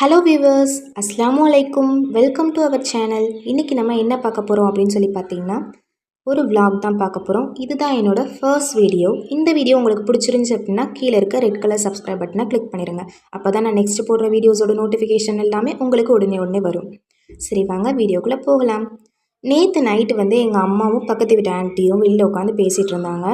Hello viewers அஸ்லாமு அலைக்கும் welcome to our channel இன்றைக்கி நம்ம என்ன பார்க்க போகிறோம் அப்படின்னு சொல்லி பார்த்தீங்கன்னா ஒரு விளாக் தான் பார்க்க போகிறோம் இதுதான் என்னோடய ஃபர்ஸ்ட் வீடியோ இந்த வீடியோ உங்களுக்கு பிடிச்சிருந்துச்சு அப்படின்னா கீழே இருக்க ரெட் கலர் சப்ஸ்கிரைப் பட்டனை கிளிக் பண்ணிடுங்க அப்போ தான் நான் நெக்ஸ்ட் போடுற வீடியோஸோட நோட்டிஃபிகேஷன் எல்லாமே உங்களுக்கு உடனே உடனே வரும். சரி வாங்க வீடியோக்குள்ளே போகலாம். நேற்று நைட்டு வந்து எங்கள் அம்மாவும் பக்கத்து வீட்டு ஆண்டியும் வெளியில் உட்காந்து பேசிகிட்டு இருந்தாங்க.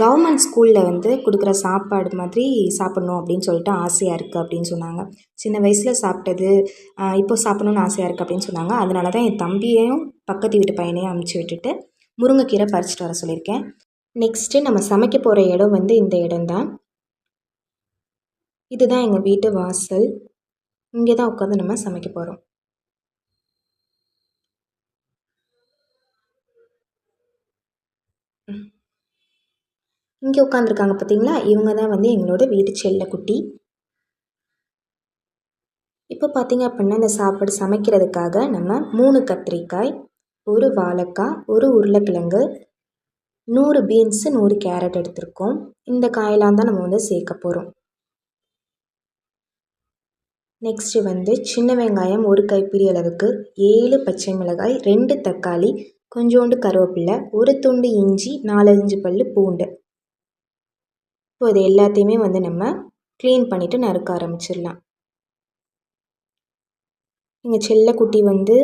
கவர்மெண்ட் ஸ்கூலில் வந்து கொடுக்குற சாப்பாடு மாதிரி சாப்பிட்ணும் அப்படின்னு சொல்லிட்டு ஆசையாக இருக்குது அப்படின்னு சொன்னாங்க. சின்ன வயசில் சாப்பிட்டது இப்போது இப்போ ஆசையாக இருக்குது அப்படின்னு சொன்னாங்க. அதனால தான் என் தம்பியையும் பக்கத்து வீட்டு பையனையும் அமுச்சு விட்டுட்டு முருங்கைக்கீரை பறிச்சிட்டு வர சொல்லியிருக்கேன். நெக்ஸ்ட்டு நம்ம சமைக்க போகிற இடம் வந்து இந்த இடம்தான். இதுதான் எங்கள் வீட்டு வாசல். இங்கே தான் உட்காந்து நம்ம சமைக்க போகிறோம் இங்கே உட்காந்துருக்காங்க பார்த்தீங்களா இவங்க தான் வந்து எங்களோட வீட்டு செல்லக்குட்டி இப்போ பார்த்தீங்க அப்படின்னா இந்த சாப்பாடு சமைக்கிறதுக்காக நம்ம மூணு கத்திரிக்காய் ஒரு வாழைக்காய் ஒரு உருளைக்கிழங்கு நூறு பீன்ஸு நூறு கேரட் எடுத்திருக்கோம். இந்த காயெல்லாம் தான் நம்ம வந்து சேர்க்க போகிறோம் நெக்ஸ்ட்டு வந்து சின்ன வெங்காயம் ஒரு கைப்பிடி அளவுக்கு ஏழு பச்சை மிளகாய் ரெண்டு தக்காளி கொஞ்சோண்டு கருவேப்பிலை ஒரு துண்டு இஞ்சி நாலஞ்சு பல் பூண்டு. இப்போ இது எல்லாத்தையுமே வந்து நம்ம க்ளீன் பண்ணிவிட்டு நறுக்க ஆரம்பிச்சிடலாம். எங்கள் செல்லக்குட்டி வந்து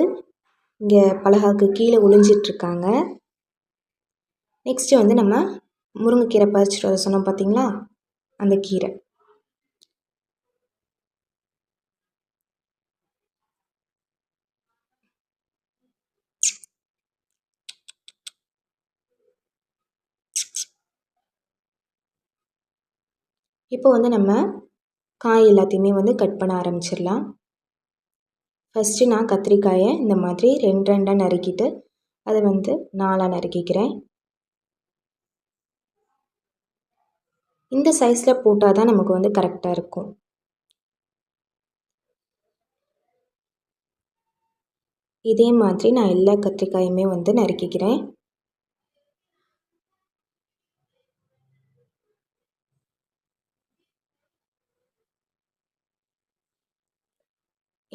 இங்கே பலகாக்கு கீழே ஒளிஞ்சிட்ருக்காங்க நெக்ஸ்ட்டு வந்து நம்ம முருங்கைக்கீரை பறிச்சிட்டு வர சொன்னோம் பார்த்தீங்களா அந்த கீரை. இப்போ வந்து நம்ம காய் எல்லாத்தையுமே வந்து கட் பண்ண ஆரம்பிச்சிடலாம். ஃபஸ்ட்டு நான் கத்திரிக்காயை இந்த மாதிரி ரெண்டு ரெண்டாக நறுக்கிட்டு அதை வந்து நாலாக நறுக்கிக்கிறேன். இந்த சைஸில் போட்டால் தான் நமக்கு வந்து கரெக்டாக இருக்கும். இதே மாதிரி நான் எல்லா கத்திரிக்காயுமே வந்து நறுக்கிக்கிறேன்.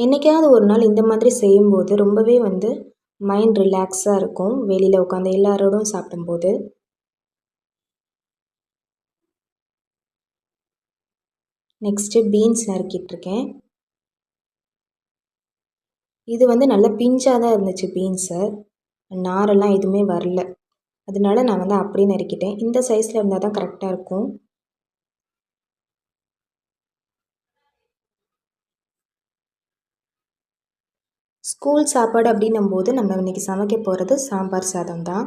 என்றைக்காவது ஒரு நாள் இந்த மாதிரி செய்யும்போது ரொம்பவே வந்து மைண்ட் ரிலாக்ஸாக இருக்கும். வெளியில் உட்காந்து எல்லாரோடும் சாப்பிடும்போது. நெக்ஸ்ட்டு பீன்ஸ் நறுக்கிட்டுருக்கேன். இது வந்து நல்லா பிஞ்சாக தான் இருந்துச்சு பீன்ஸு நாரெல்லாம் எதுவுமே வரல. அதனால நான் வந்து அப்படியே நறுக்கிட்டேன். இந்த சைஸில் இருந்தால் தான் கரெக்டாக இருக்கும். ஸ்கூல் சாப்பாடு அப்படின்னும் போது நம்ம இன்றைக்கி சமைக்க போகிறது சாம்பார் சாதம் தான்.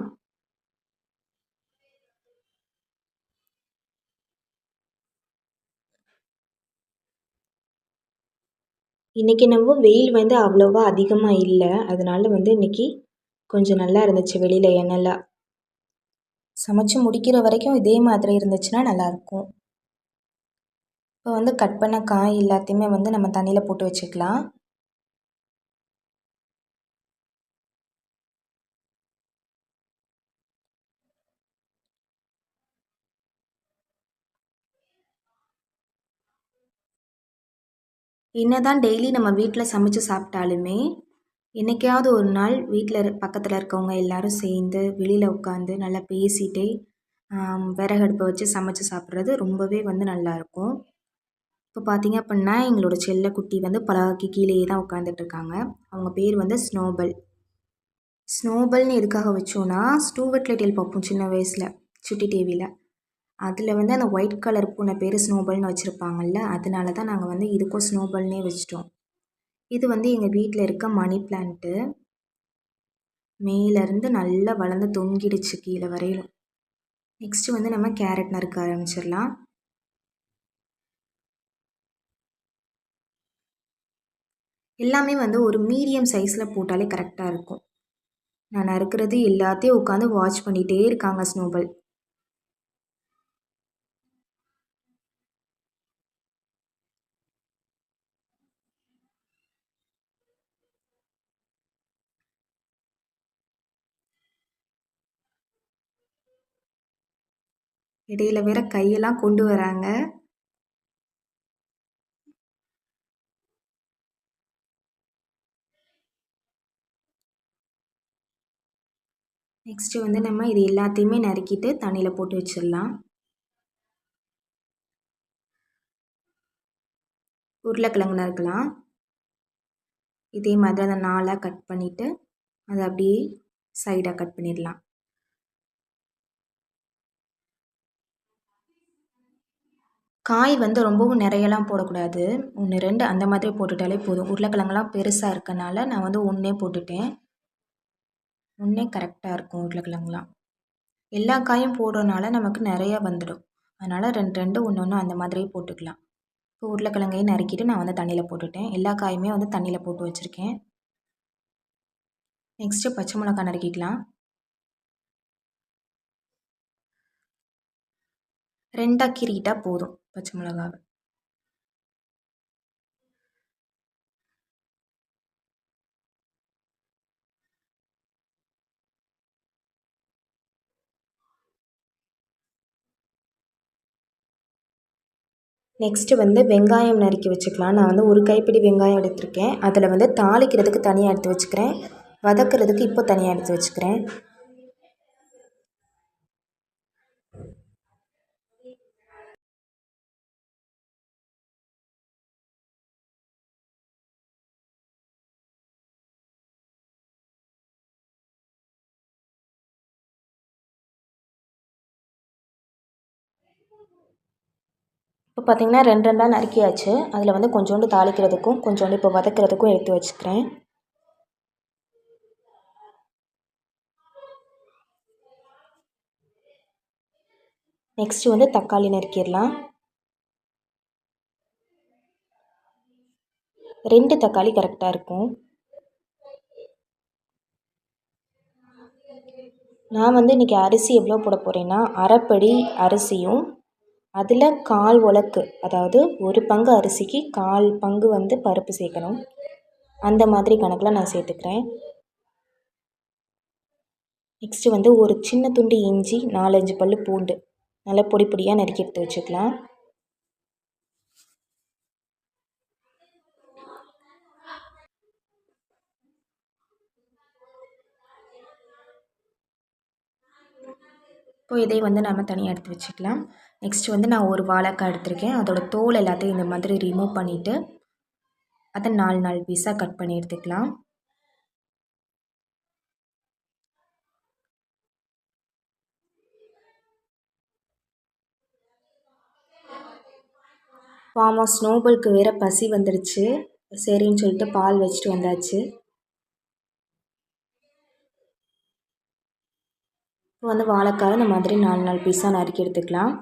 இன்றைக்கி நம்ம வெயில் வந்து அவ்வளோவா அதிகமாக இல்லை. அதனால வந்து இன்றைக்கி கொஞ்சம் நல்லா இருந்துச்சு வெளியில் எண்ணெய்லாம் சமைச்சு முடிக்கிற வரைக்கும் இதே மாதிரி இருந்துச்சுன்னா நல்லாயிருக்கும் இப்போ வந்து கட் பண்ண காய் எல்லாத்தையுமே வந்து நம்ம தண்ணியில் போட்டு வச்சுக்கலாம். என்ன தான் டெய்லி நம்ம வீட்டில் சமைச்சு சாப்பிட்டாலுமே என்றைக்காவது ஒரு நாள் வீட்டில் பக்கத்தில் இருக்கவங்க எல்லாரும் சேர்ந்து வெளியில் உட்காந்து நல்லா பேசிகிட்டே விறகடுப்பை வச்சு சமைச்சு சாப்பிட்றது ரொம்பவே வந்து நல்லாயிருக்கும் இப்போ பார்த்தீங்க அப்படின்னா எங்களோட செல்லக்குட்டி வந்து பலகைக்கு கீழேயே தான் உட்காந்துட்ருக்காங்க அவங்க பேர் வந்து ஸ்னோபல். ஸ்னோபல்னு எதுக்காக வச்சோன்னா ஸ்டூவர்ட் லிட்டில் பார்ப்போம் சின்ன வயசில் சுட்டி டிவியில் அதில் வந்து அந்த ஒயிட் கலர் பூனை பேர் ஸ்னோபல்னு வச்சுருப்பாங்கல்ல அதனால தான் நாங்கள் வந்து இதுக்கும் ஸ்னோபல்னே வச்சிட்டோம். இது வந்து எங்கள் வீட்டில் இருக்க மணி பிளான்ட்டு மேலேருந்து நல்லா வளர்ந்து தொங்கிடுச்சு கீழே வரையிலும். நெக்ஸ்ட்டு வந்து நம்ம கேரட் நறுக்க ஆரம்பிச்சிடலாம். எல்லாமே வந்து ஒரு மீடியம் சைஸில் போட்டாலே கரெக்டாக இருக்கும். நான் நறுக்கிறது எல்லாத்தையும் உட்காந்து வாட்ச் பண்ணிகிட்டே இருக்காங்க ஸ்னோபல் இடையில வேற கையெல்லாம் கொண்டு வராங்க. நெக்ஸ்ட்டு வந்து நம்ம இது எல்லாத்தையுமே நறுக்கிட்டு தண்ணியில் போட்டு வச்சிடலாம். உருளைக்கிழங்கு நறுக்கலாம். இதே மாதிரி அதை நாளாக கட் பண்ணிவிட்டு அதை அப்படியே சைடாக கட் பண்ணிடலாம். காய் வந்து ரொம்பவும் நிறையலாம் போடக்கூடாது. ஒன்று ரெண்டு அந்த மாதிரி போட்டுட்டாலே போதும். உருளைக்கிழங்குலாம் பெருசாக இருக்கனால நான் வந்து ஒன்றே போட்டுட்டேன். ஒன்றே கரெக்டாக இருக்கும் உருளைக்கிழங்குலாம். எல்லா காயும் போடுறதுனால நமக்கு நிறையா வந்துடும். அதனால் ரெண்டு ரெண்டு ஒன்று ஒன்று அந்த மாதிரியே போட்டுக்கலாம். இப்போ உருளைக்கிழங்கையும் நறுக்கிட்டு நான் வந்து தண்ணியில் போட்டுட்டேன். எல்லா காயுமே வந்து தண்ணியில் போட்டு வச்சுருக்கேன். நெக்ஸ்ட்டு பச்சை மிளகா நறுக்கிக்கலாம். ரெண்டாக கீறிக்கிட்டால் போதும். பச்சை மிளகாவை. நெக்ஸ்ட்டு வந்து வெங்காயம் நறுக்கி வச்சுக்கலாம். நான் வந்து ஒரு கைப்பிடி வெங்காயம் எடுத்திருக்கேன். அதில் வந்து தாளிக்கிறதுக்கு தனியாக எடுத்து வச்சுக்கிறேன். வதக்கிறதுக்கு இப்போ தனியாக எடுத்து வச்சுக்கிறேன். இப்போ பார்த்திங்கன்னா ரெண்டு ரெண்டாக நறுக்கியாச்சு. அதில் வந்து கொஞ்சோண்டு தாளிக்கிறதுக்கும் கொஞ்சோண்டு இப்போ வதக்கிறதுக்கும் எடுத்து வச்சுக்கிறேன். நெக்ஸ்ட்டு வந்து தக்காளி நறுக்கிடலாம். ரெண்டு தக்காளி கரெக்டாக இருக்கும். நான் வந்து இன்றைக்கி அரிசி எவ்வளோ போட போகிறேன்னா அரைப்படி அரிசியும் அதில் கால் உலக்கு அதாவது ஒரு பங்கு அரிசிக்கு கால் பங்கு வந்து பருப்பு சேர்க்கணும். அந்த மாதிரி கணக்கில் நான் சேர்த்துக்கிறேன். நெக்ஸ்ட்டு வந்து ஒரு சின்ன துண்டு இஞ்சி நாலஞ்சு பல் பூண்டு. நல்லா பொடி பொடியாக நறுக்கி எடுத்து வச்சுக்கலாம். இப்போ இதை வந்து நம்ம தனியாக எடுத்து வச்சுக்கலாம். நெக்ஸ்ட் வந்து நான் ஒரு வாழைக்காய் எடுத்திருக்கேன். அதோடய தோல் எல்லாத்தையும் இந்த மாதிரி ரிமூவ் பண்ணிவிட்டு அதை நாலு நாலு பீஸாக கட் பண்ணி எடுத்துக்கலாம். பாமா ஸ்னோபலுக்கு வேறு பசி வந்துடுச்சு சரின்னு சொல்லிட்டு பால் வச்சுட்டு வந்தாச்சு. இப்போ வந்து வாழைக்காய் இந்த மாதிரி நாலு நாலு பீஸாக நறுக்கி எடுத்துக்கலாம்.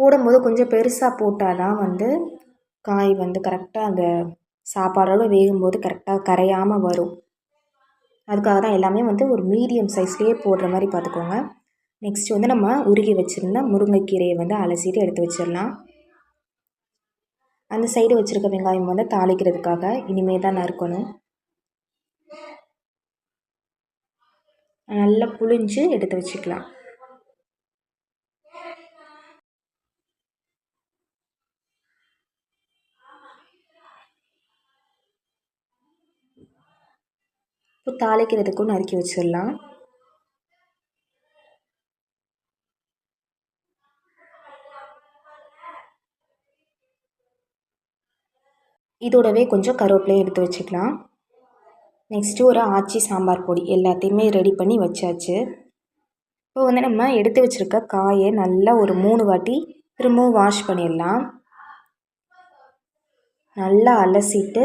போடும்போது கொஞ்சம் பெருசாக போட்டால் தான் வந்து காய் வந்து கரெக்டாக அந்த சாப்பாடோடு வேகும்போது கரெக்டாக கரையாமல் வரும். அதுக்காக தான் எல்லாமே வந்து ஒரு மீடியம் சைஸ்லேயே போடுற மாதிரி பார்த்துக்கோங்க. நெக்ஸ்ட் வந்து நம்ம உருகி வச்சுருந்த முருங்கைக்கீரையை வந்து அலசிட்டு எடுத்து வச்சிடலாம். அந்த சைடு வச்சுருக்க வெங்காயம் வந்து தாளிக்கிறதுக்காக இனிமே தான் நறுக்கணும். நல்லா புளிஞ்சு எடுத்து வச்சுக்கலாம். இப்போ தாளிக்கிறதுக்கும் நறுக்கி வச்சிடலாம். இதோடவே கொஞ்சம் கருவேப்பிலையும் எடுத்து வச்சுக்கலாம். நெக்ஸ்ட்டு ஒரு ஆச்சி சாம்பார் பொடி எல்லாத்தையுமே ரெடி பண்ணி வச்சாச்சு. இப்போ வந்து நம்ம எடுத்து வச்சுருக்க காயை நல்லா ஒரு மூணு வாட்டி திரும்பவும் வாஷ் பண்ணிடலாம். நல்லா அலசிட்டு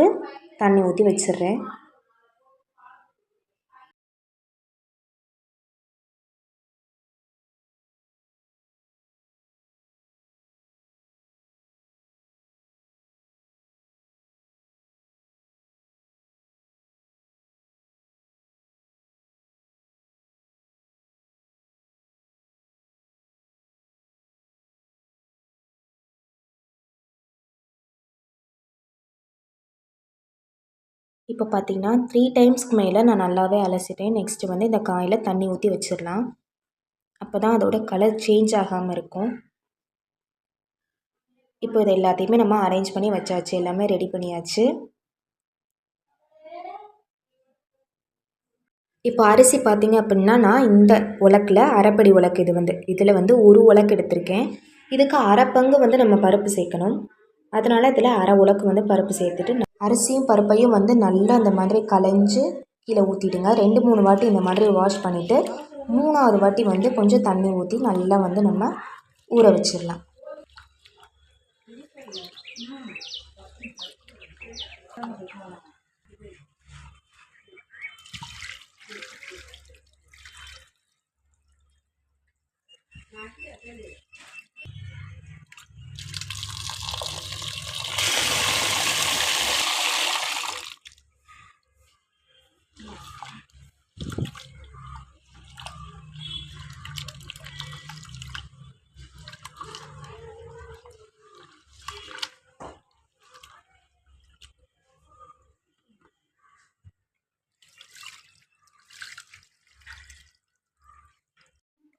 தண்ணி ஊற்றி வச்சிடுறேன். இப்போ பார்த்திங்கன்னா த்ரீ டைம்ஸ்க்கு மேலே நான் நல்லாவே அலசிட்டேன். நெக்ஸ்ட்டு வந்து இந்த காயில் தண்ணி ஊற்றி வச்சிடலாம். அப்போ தான் அதோட கலர் சேஞ்ச் ஆகாமல் இருக்கும். இப்போ இது எல்லாத்தையுமே நம்ம அரேஞ்ச் பண்ணி வச்சாச்சு. எல்லாமே ரெடி பண்ணியாச்சு. இப்போ அரிசி பார்த்திங்க அப்படின்னா நான் இந்த உலக்கில் அரைப்படி உலக்கு இது வந்து இதில் வந்து ஒரு உலக்கு எடுத்திருக்கேன். இதுக்கு அரை பங்கு வந்து நம்ம பருப்பு சேர்க்கணும். அதனால் இதில் அரை உலக்கு வந்து பருப்பு சேர்த்துட்டு அரிசியும் பருப்பையும் வந்து நல்லா அந்த மாதிரி கலைஞ்சு கீழே ஊற்றிடுங்க ரெண்டு மூணு வாட்டி இந்த மாதிரி வாஷ் பண்ணிவிட்டு மூணாவது வாட்டி வந்து கொஞ்சம் தண்ணி ஊற்றி நல்லா வந்து நம்ம ஊற வச்சிடலாம்.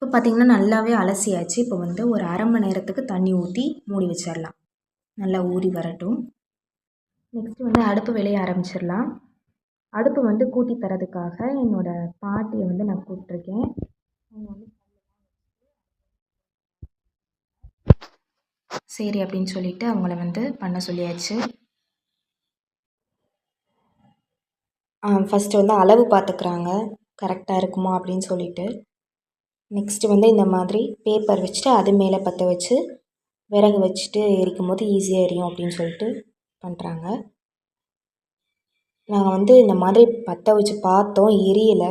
இப்போ பார்த்திங்கன்னா நல்லாவே அலசியாச்சு. இப்போ வந்து ஒரு அரை மணி நேரத்துக்கு தண்ணி ஊற்றி மூடி வச்சிடலாம். நல்லா ஊறி வரட்டும். நெக்ஸ்ட்டு வந்து அடுப்பு விளைய ஆரம்பிச்சிடலாம். அடுப்பு வந்து கூட்டி தரதுக்காக என்னோடய பாட்டியை வந்து நான் கூப்பிட்ருக்கேன் சரி அப்படின்னு சொல்லிட்டு அவங்கள வந்து பண்ண சொல்லியாச்சு. ஃபஸ்ட்டு வந்து அளவு பார்த்துக்குறாங்க கரெக்டாக இருக்குமா அப்படின்னு சொல்லிட்டு. நெக்ஸ்ட்டு வந்து இந்த மாதிரி பேப்பர் வச்சுட்டு அது மேலே பற்ற வச்சு விறகு வச்சுட்டு எரிக்கும் போது ஈஸியாக எரியும் அப்படின்னு சொல்லிட்டு பண்ணுறாங்க நாங்கள் வந்து இந்த மாதிரி பற்ற வச்சு பார்த்தோம் எரியலை.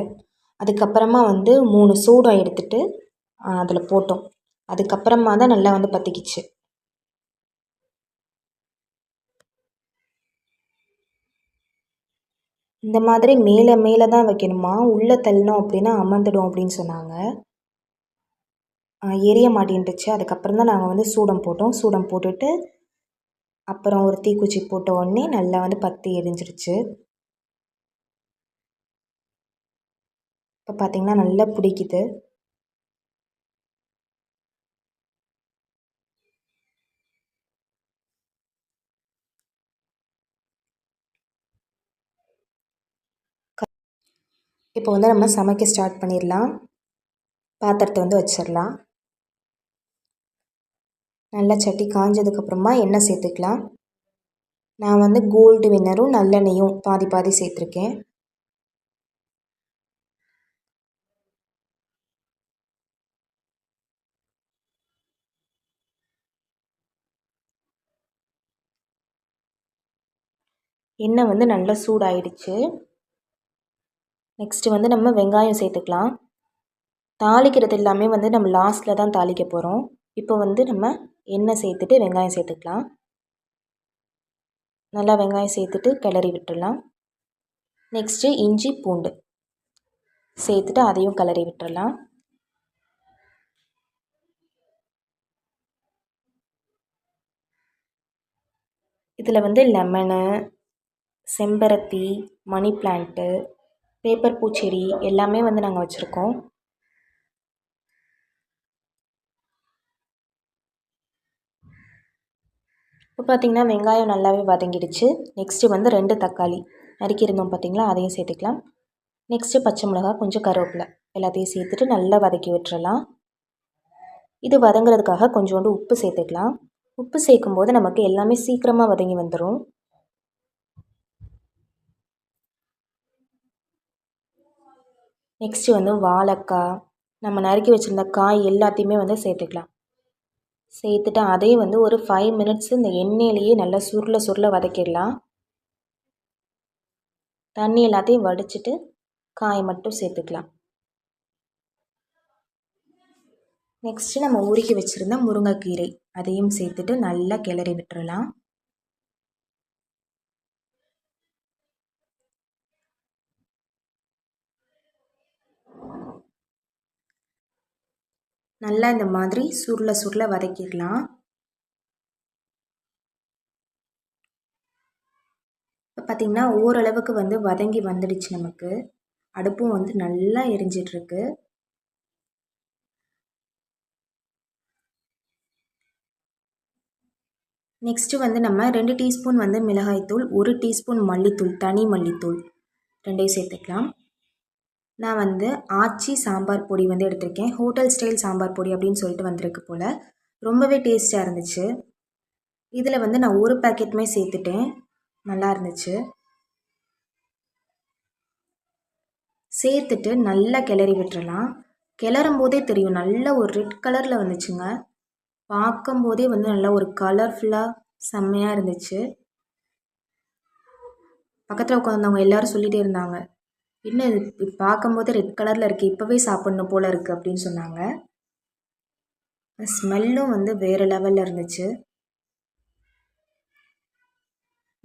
அதுக்கப்புறமா வந்து மூணு சூடம் எடுத்துகிட்டு அதில் போட்டோம். அதுக்கப்புறமா தான் நல்லா வந்து பற்றிக்கிச்சு இந்த மாதிரி மேலே மேலே தான் வைக்கணுமா? உள்ளே தள்ளினோம் அப்படின்னா அமர்ந்துடும் அப்படின்னு சொன்னாங்க. எரிய மாட்டேன்ட்டுச்சு. அதுக்கப்புறம் தான் நாங்கள் வந்து சூடம் போட்டோம். சூடம் போட்டுட்டு அப்புறம் ஒரு தீக்குச்சி போட்ட உடனே நல்லா வந்து பற்றி எரிஞ்சிருச்சு. இப்போ பார்த்திங்கன்னா நல்லா பிடிக்குது. இப்போ வந்து நம்ம சமைக்க ஸ்டார்ட் பண்ணிடலாம் பாத்திரத்தை வந்து வச்சிடலாம் நல்லா சட்டி காஞ்சதுக்கப்புறமா எண்ணெய் சேர்த்துக்கலாம். நான் வந்து கோல்டு வின்னரும் நல்லெண்ணெயும் பாதி பாதி சேர்த்துருக்கேன். எண்ணெய் வந்து நல்லா சூடாயிடுச்சு. நெக்ஸ்ட்டு வந்து நம்ம வெங்காயம் சேர்த்துக்கலாம். தாளிக்கிறது எல்லாமே வந்து நம்ம லாஸ்ட்டில் தான் தாளிக்க போகிறோம் இப்போ வந்து நம்ம எண்ணெய் சேர்த்துட்டு வெங்காயம் சேர்த்துக்கலாம். நல்லா வெங்காயம் சேர்த்துட்டு கிளறி விட்டுடலாம். நெக்ஸ்ட்டு இஞ்சி பூண்டு சேர்த்துட்டு அதையும் கிளறி விட்டுடலாம். இதில் வந்து லெமனு செம்பருத்தி மணி பிளான்ட்டு பேப்பர் பூச்செடி எல்லாமே வந்து நாங்கள் வச்சுருக்கோம். இப்போ பார்த்திங்கன்னா வெங்காயம் நல்லாவே வதங்கிடுச்சு. நெக்ஸ்ட்டு வந்து ரெண்டு தக்காளி. நறுக்கியிருந்தோம் பார்த்திங்களா? அதையும் சேர்த்துக்கலாம். நெக்ஸ்ட்டு பச்சை மிளகா கொஞ்சம் கருவேப்பிலை. எல்லாத்தையும் சேர்த்துட்டு நல்லா வதக்கி விட்டுறலாம். இது வதங்குறதுக்காக கொஞ்சோண்டு உப்பு சேர்த்துக்கலாம். உப்பு சேர்க்கும் போது நமக்கு எல்லாமே சீக்கிரமாக வதங்கி வந்துடும் நெக்ஸ்ட்டு வந்து வாழைக்காய். நம்ம நறுக்கி வச்சுருந்த காய் எல்லாத்தையுமே வந்து சேர்த்துக்கலாம். சேர்த்துட்டு அதையும் வந்து ஒரு ஃபைவ் மினிட்ஸ் இந்த எண்ணெயிலேயே நல்லா சுருள சுருள வதக்கிடலாம். தண்ணி எல்லாத்தையும் வடிச்சிட்டு காய் மட்டும் சேர்த்துக்கலாம். நெக்ஸ்ட்டு நம்ம உருக்கி வச்சுருந்த முருங்கைக்கீரை அதையும் சேர்த்துட்டு நல்லா கிளறி விட்டுறலாம். நல்லா இந்த மாதிரி சுருள சுருள வதக்கிடலாம். இப்போ பார்த்திங்கன்னா ஓரளவுக்கு வந்து வதங்கி வந்துடுச்சு நமக்கு. அடுப்பும் வந்து நல்லா எரிஞ்சிட்ருக்கு. நெக்ஸ்ட்டு வந்து நம்ம ரெண்டு டீஸ்பூன் வந்து மிளகாய்த்தூள் ஒரு டீஸ்பூன் மல்லித்தூள் தனி மல்லித்தூள் ரெண்டையும் சேர்த்துக்கலாம். நான் வந்து ஆச்சி சாம்பார் பொடி வந்து எடுத்திருக்கேன். ஹோட்டல் ஸ்டைல் சாம்பார் பொடி அப்படின்னு சொல்லிட்டு வந்திருக்கு போல். ரொம்பவே டேஸ்ட்டாக இருந்துச்சு. இதில் வந்து நான் ஒரு பேக்கெட்டுமே சேர்த்துட்டேன். நல்லா இருந்துச்சு. சேர்த்துட்டு நல்லா கிளறி விட்டுறலாம். கிளறும் போதே தெரியும். நல்ல ஒரு ரெட் கலரில் வந்துச்சுங்க. பார்க்கும்போதே வந்து நல்லா ஒரு கலர்ஃபுல்லாக செம்மையாக இருந்துச்சு. பக்கத்தில் உட்காந்தவங்க எல்லோரும் சொல்லிகிட்டே இருந்தாங்க. என்ன இது? பார்க்கும்போது ரெட் கலரில் இருக்குது இப்போவே சாப்பிட்ணும் போல் இருக்குது அப்படின்னு சொன்னாங்க. ஸ்மெல்லும் வந்து வேறு லெவலில் இருந்துச்சு.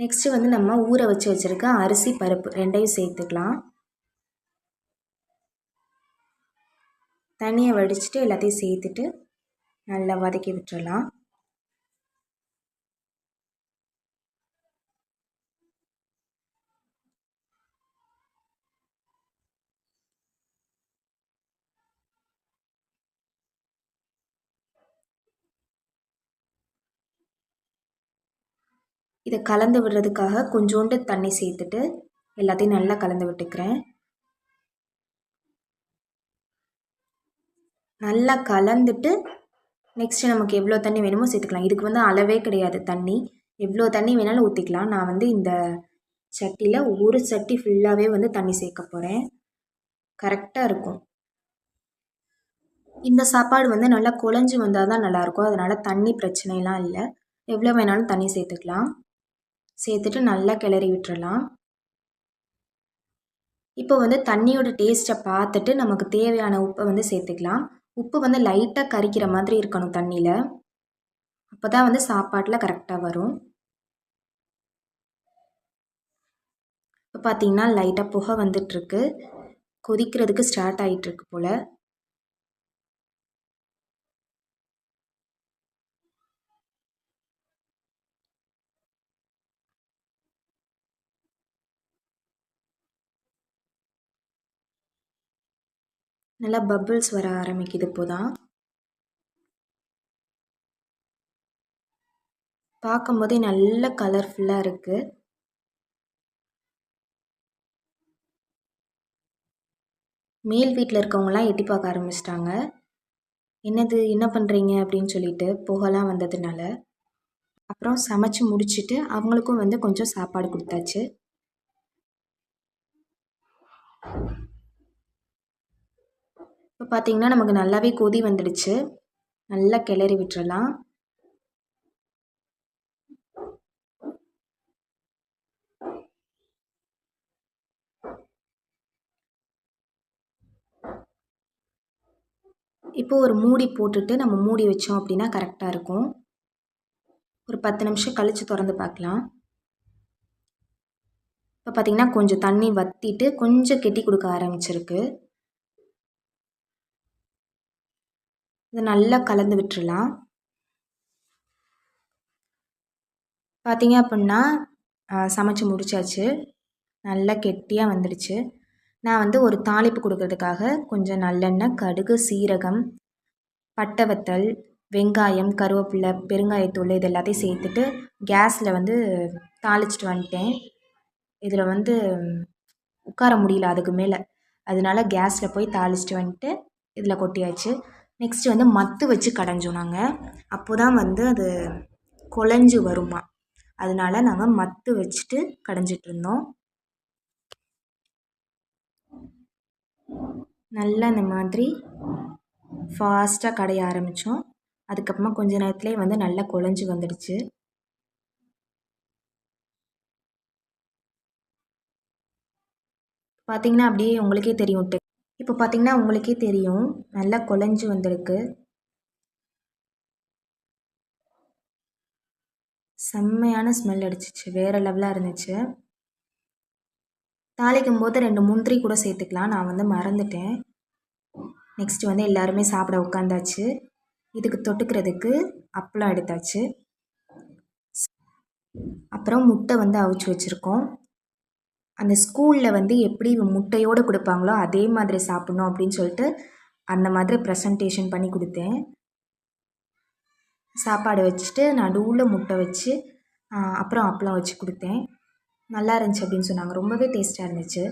நெக்ஸ்ட்டு வந்து நம்ம ஊற வச்சு வச்சுருக்க அரிசி பருப்பு ரெண்டையும் சேர்த்துக்கலாம். தண்ணியை வடிச்சிட்டு எல்லாத்தையும் சேர்த்துட்டு நல்லா வதக்கி விட்டுறலாம். இதை கலந்து விடுறதுக்காக கொஞ்சோண்டு தண்ணி சேர்த்துட்டு எல்லாத்தையும் நல்லா கலந்து விட்டுக்கிறேன். நல்லா கலந்துட்டு நெக்ஸ்ட்டு நமக்கு எவ்வளோ தண்ணி வேணுமோ சேர்த்துக்கலாம். இதுக்கு வந்து அளவே கிடையாது தண்ணி. எவ்வளோ தண்ணி வேணாலும் ஊற்றிக்கலாம் நான் வந்து இந்த சட்டியில் ஒரு சட்டி ஃபுல்லாகவே வந்து தண்ணி சேர்க்க போகிறேன் கரெக்டாக இருக்கும். இந்த சாப்பாடு வந்து நல்லா குழஞ்சி வந்தால் தான் நல்லாயிருக்கும் அதனால் தண்ணி பிரச்சனைலாம் இல்லை. எவ்வளோ வேணாலும் தண்ணி சேர்த்துக்கலாம். சேர்த்துட்டு நல்லா கிளறி விட்டுறலாம். இப்போ வந்து தண்ணியோட டேஸ்ட்டை பார்த்துட்டு நமக்கு தேவையான உப்பை வந்து சேர்த்துக்கலாம். உப்பு வந்து லைட்டாக கரிக்கிற மாதிரி இருக்கணும் தண்ணியில். அப்போ தான் வந்து சாப்பாட்டில் கரெக்டாக வரும். இப்போ பார்த்தீங்கன்னா லைட்டாக புகை வந்துட்டுருக்கு. கொதிக்கிறதுக்கு ஸ்டார்ட் ஆகிட்டுருக்கு போல். நல்லா பபிள்ஸ் வர ஆரம்பிக்குது இப்போ தான் பார்க்கும்போதே நல்ல கலர்ஃபுல்லாக இருக்குது மேல் வீட்டில் இருக்கவங்களாம் எட்டி பார்க்க ஆரம்பிச்சிட்டாங்க. என்னது என்ன பண்ணுறீங்க அப்படின்னு சொல்லிட்டு புகலாம் வந்ததுனால. அப்புறம் சமைச்சு முடிச்சுட்டு அவங்களுக்கும் வந்து கொஞ்சம் சாப்பாடு கொடுத்தாச்சு. இப்போ பார்த்திங்கன்னா நமக்கு நல்லாவே கொதி வந்துடுச்சு. நல்லா கிளறி விட்டுறலாம். இப்போது ஒரு மூடி போட்டுட்டு நம்ம மூடி வச்சோம் அப்படின்னா கரெக்டாக இருக்கும். ஒரு பத்து நிமிஷம் கழித்து திறந்து பார்க்கலாம். இப்போ பார்த்திங்கன்னா கொஞ்சம் தண்ணி வற்றிட்டு கொஞ்சம் கெட்டி கொடுக்க ஆரம்பிச்சிருக்கு. இதை நல்லா கலந்து விட்டுறலாம். பார்த்திங்க அப்படின்னா சமைச்சு முடித்தாச்சு நல்லா கெட்டியாக வந்துடுச்சு. நான் வந்து ஒரு தாளிப்பு கொடுக்கறதுக்காக கொஞ்சம் நல்லெண்ணெய் கடுகு சீரகம் பட்டை வத்தல் வெங்காயம் கருவேப்பிலை பெருங்காயத்தூள் இது எல்லாத்தையும் சேர்த்துட்டு கேஸில் வந்து தாளிச்சிட்டு வந்துட்டேன். இதில் வந்து உட்கார முடியல அதுக்கு மேலே. அதனால கேஸில் போய் தாளிச்சிட்டு வந்துட்டு இதில் கொட்டியாச்சு. நெக்ஸ்ட்டு வந்து மத்து வச்சு கடைஞ்சோம் நாங்கள் அப்போ தான் வந்து அது குழஞ்சி வருமா. அதனால நாங்கள் மத்து வச்சுட்டு கடைஞ்சிட்ருந்தோம் நல்லா இந்த மாதிரி ஃபாஸ்ட்டாக கடைய ஆரம்பித்தோம் அதுக்கப்புறமா கொஞ்ச நேரத்துலேயே வந்து நல்லா குழஞ்சி வந்துடுச்சு. பார்த்திங்கன்னா அப்படியே உங்களுக்கே தெரியும். இப்போ பார்த்திங்கன்னா உங்களுக்கே தெரியும். நல்லா குழஞ்சி வந்திருக்கு. செம்மையான ஸ்மெல் அடிச்சிச்சு. வேறு லெவலாக இருந்துச்சு. தாளிக்கும் போது ரெண்டு முந்திரி கூட சேர்த்துக்கலாம். நான் வந்து மறந்துட்டேன். நெக்ஸ்ட் வந்து எல்லாருமே சாப்பிட உட்காந்தாச்சு. இதுக்கு தொட்டுக்கிறதுக்கு அப்பளம் எடுத்தாச்சு. அப்புறம் முட்டை வந்து அவிச்சு வச்சுருக்கோம். அந்த ஸ்கூலில் வந்து எப்படி முட்டையோடு கொடுப்பாங்களோ அதே மாதிரி சாப்பிட்ணும் அப்படின்னு சொல்லிட்டு அந்த மாதிரி ப்ரெசன்டேஷன் பண்ணி கொடுத்தேன். சாப்பாடு வச்சுட்டு நடுவில் முட்டை வச்சு அப்புறம் அப்பளம் வச்சு கொடுத்தேன். நல்லா இருந்துச்சு அப்படின்னு சொன்னாங்க. ரொம்பவே டேஸ்ட்டாக இருந்துச்சு.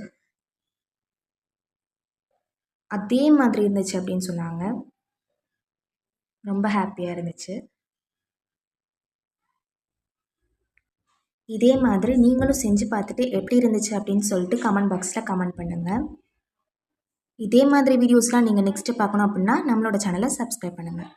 அதே மாதிரி இருந்துச்சு அப்படின்னு சொன்னாங்க. ரொம்ப ஹாப்பியாக இருந்துச்சு. இதே மாதிரி நீங்களும் செஞ்சு பார்த்துட்டு எப்படி இருந்துச்சு அப்படின்னு சொல்லிட்டு கமெண்ட் பாக்ஸில் கமெண்ட் பண்ணுங்கள் இதே மாதிரி வீடியோஸ்லாம் நீங்கள் நெக்ஸ்ட்டு பார்க்கணும் அப்படின்னா நம்மளோட சேனலை சப்ஸ்கிரைப் பண்ணுங்கள்